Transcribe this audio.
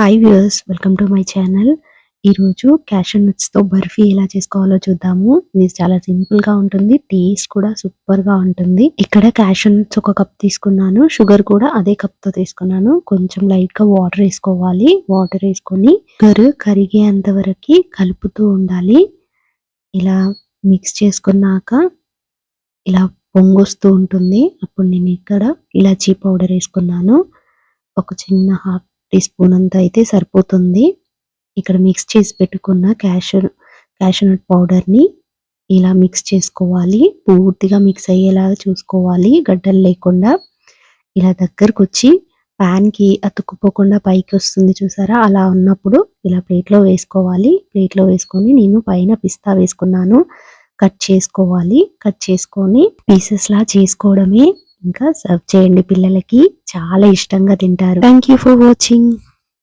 Hi viewers welcome to my channel ఈరోజు cashew తో బర్ఫీ ఎలా చేసుకోవాలో చూద్దాము. ఇది చాలా సింపుల్గా ఉంటుంది టేస్ట్ కూడా సూపర్గా ఉంటుంది. ఇక్కడ క్యాషూ నట్స్ ఒక కప్ తీసుకున్నాను షుగర్ కూడా అదే కప్తో తీసుకున్నాను. కొంచెం లైట్గా వాటర్ వేసుకోవాలి. వాటర్ వేసుకొని షుగర్ కరిగేంత వరకు కలుపుతూ ఉండాలి. ఇలా మిక్స్ చేసుకున్నాక ఇలా పొంగొస్తూ ఉంటుంది. అప్పుడు నేను ఇక్కడ ఇలాచీ పౌడర్ వేసుకున్నాను. ఒక చిన్న హాఫ్ టీ స్పూన్ అంత అయితే సరిపోతుంది. ఇక్కడ మిక్స్ చేసి పెట్టుకున్న క్యాషూ క్యాషూనట్ పౌడర్ని ఇలా మిక్స్ చేసుకోవాలి. పూర్తిగా మిక్స్ అయ్యేలాగా చూసుకోవాలి. గడ్డలు లేకుండా ఇలా దగ్గరకు వచ్చి పాన్కి అతుక్కుపోకుండా పైకి వస్తుంది చూసారా? అలా ఉన్నప్పుడు ఇలా ప్లేట్లో వేసుకోవాలి. ప్లేట్లో వేసుకొని నేను పైన పిస్తా వేసుకున్నాను. కట్ చేసుకోవాలి. కట్ చేసుకొని పీసెస్లా చేసుకోవడమే ఇంకా సర్వ్ చేయండి పిల్లలకి. చాలా ఇష్టంగా తింటారు. Thank you for watching